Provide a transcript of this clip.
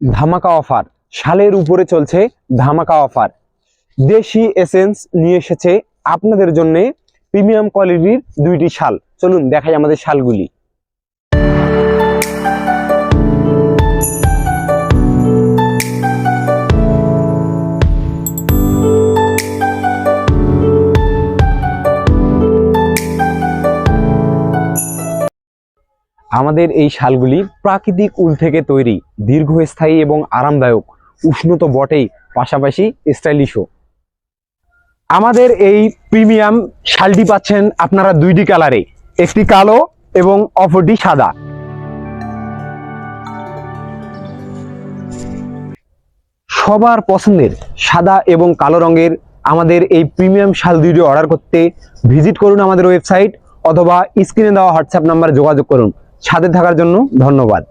ধামাকা অফার। শালের উপরে চলছে ধামাকা অফার। দেশি এসেন্স নিয়ে এসেছে আপনাদের জন্যে প্রিমিয়াম কোয়ালিটির দুইটি শাল। চলুন দেখাই আমাদের শালগুলি। আমাদের এই শালগুলি প্রাকৃতিক উল থেকে তৈরি, দীর্ঘস্থায়ী এবং আরামদায়ক উষ্ণ তো বটেই, পাশাপাশি স্টাইলিশও। আমাদের এই প্রিমিয়াম শালটি পাচ্ছেন আপনারা দুইটি কালারে, একটি কালো এবং অপরটি সাদা। সবার পছন্দের সাদা এবং কালো রঙের আমাদের এই প্রিমিয়াম শাল দুইটি অর্ডার করতে ভিজিট করুন আমাদের ওয়েবসাইট অথবা স্ক্রিনে দেওয়া হোয়াটসঅ্যাপ নাম্বারে যোগাযোগ করুন। সাথে থাকার জন্য ধন্যবাদ।